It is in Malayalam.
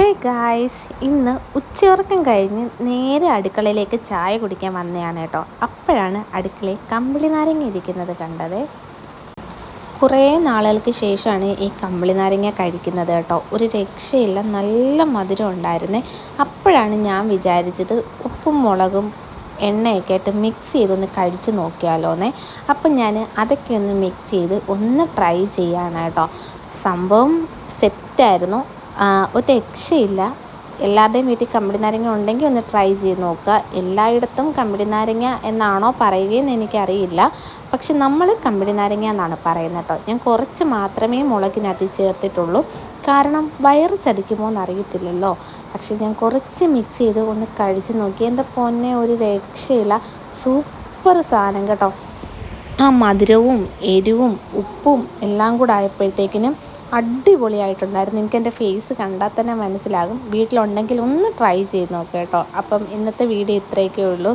ഹേ ഗായ്സ് ഇന്ന് ഉച്ചയുറക്കം കഴിഞ്ഞ് നേരെ അടുക്കളയിലേക്ക് ചായ കുടിക്കാൻ വന്നതാണ് കേട്ടോ. അപ്പോഴാണ് അടുക്കളയിൽ കമ്പിളി നാരങ്ങ ഇരിക്കുന്നത് കണ്ടത്. കുറേ നാളുകൾക്ക് ശേഷമാണ് ഈ കമ്പിളി നാരങ്ങ കഴിക്കുന്നത് കേട്ടോ. ഒരു രക്ഷയില്ല നല്ല മധുരം ഉണ്ടായിരുന്നേ. അപ്പോഴാണ് ഞാൻ വിചാരിച്ചത് ഉപ്പും മുളകും എണ്ണയൊക്കെ ആയിട്ട് മിക്സ് ചെയ്തൊന്ന് കഴിച്ച് നോക്കിയാലോന്നേ. അപ്പം ഞാൻ അതൊക്കെ ഒന്ന് മിക്സ് ചെയ്ത് ഒന്ന് ട്രൈ ചെയ്യാണ് സംഭവം സെറ്റായിരുന്നു ഒരു രക്ഷയില്ല. എല്ലാവരുടെയും വീട്ടിൽ കമ്പിളി നാരങ്ങ ഉണ്ടെങ്കിൽ ഒന്ന് ട്രൈ ചെയ്ത് നോക്കുക. എല്ലായിടത്തും കമ്പിളി നാരങ്ങ എന്നാണോ പറയുകയെന്ന് എനിക്കറിയില്ല. പക്ഷെ നമ്മൾ കമ്പിളി നാരങ്ങ എന്നാണ് പറയുന്നത് കേട്ടോ. ഞാൻ കുറച്ച് മാത്രമേ മുളകിനകത്ത് ചേർത്തിട്ടുള്ളൂ. കാരണം വയറ് ചതിക്കുമോ എന്നറിയത്തില്ലല്ലോ. പക്ഷെ ഞാൻ കുറച്ച് മിക്സ് ചെയ്ത് ഒന്ന് കഴിച്ച് നോക്കി. എന്റെ പൊന്നെ ഒരു രക്ഷയില്ല. സൂപ്പർ സാധനം കേട്ടോ. ആ മധുരവും എരിവും ഉപ്പും എല്ലാം കൂടെ ആയപ്പോഴത്തേക്കിനും അടിപൊളിയായിട്ടുണ്ടായിരുന്നു. എനിക്ക് എന്റെ ഫേസ് കണ്ടാൽ തന്നെ മനസ്സിലാകും. വീട്ടിലുണ്ടെങ്കിൽ ഒന്ന് ട്രൈ ചെയ്ത് നോക്കുക കേട്ടോ. അപ്പം ഇന്നത്തെ വീഡിയോ ഇത്രയൊക്കെ ഉള്ളൂ.